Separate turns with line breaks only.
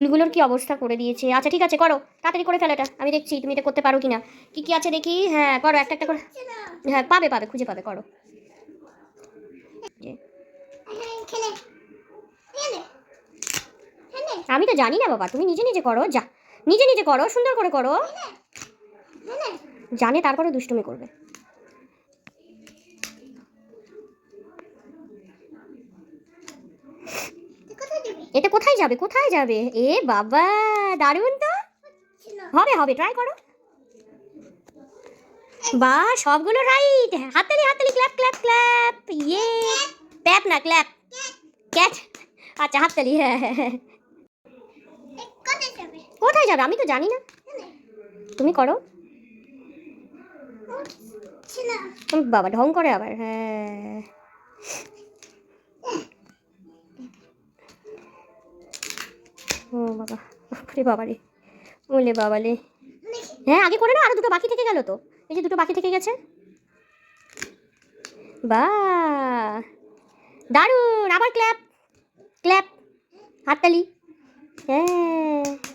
ফুলগুলোর কি অবস্থা করে দিয়েছে? আচ্ছা ঠিক আছে, করো। তাড়াতাড়ি করে ফেলো এটা। আমি দেখছি তুমি এটা করতে পারো কিনা। কি কি আছে দেখি? হ্যাঁ করো একটা একটা করে। হ্যাঁ পাবে পাবে, খুঁজে পাবে, করো। আমি তো জানি না বাবা, তুমি নিজে নিজে করো, যা। নিজে নিজে করো, সুন্দর করে করো। জানে তারপরে দুষ্টুমি করবে। এটা কোথায় যাবে? কোথায় যাবে? এ বাবা দারুণ তো। হবে হবে ট্রাই করো। বা সবগুলো রাইট হাততালি হাততালি ক্ল্যাপ ক্ল্যাপ ক্ল্যাপ ইয়ে ট্যাপ না ক্ল্যাপ ক্যাট আচ্ছা হাততালি হ্যাঁ হ্যাঁ হ্যাঁ।
কোথায় যাবে?
আমি তো জানি না। তুমি করো। বাবা ঢং করে আবার হ্যাঁ। ও বাবা রে বাবা রে ওলে বাবা রে হ্যাঁ আগে করে না আরও দুটো বাকি থেকে গেল তো। এই যে দুটো বাকি থেকে গেছে। বা, দারুণ, আবার ক্ল্যাপ ক্ল্যাপ হাততালি। হ্যাঁ।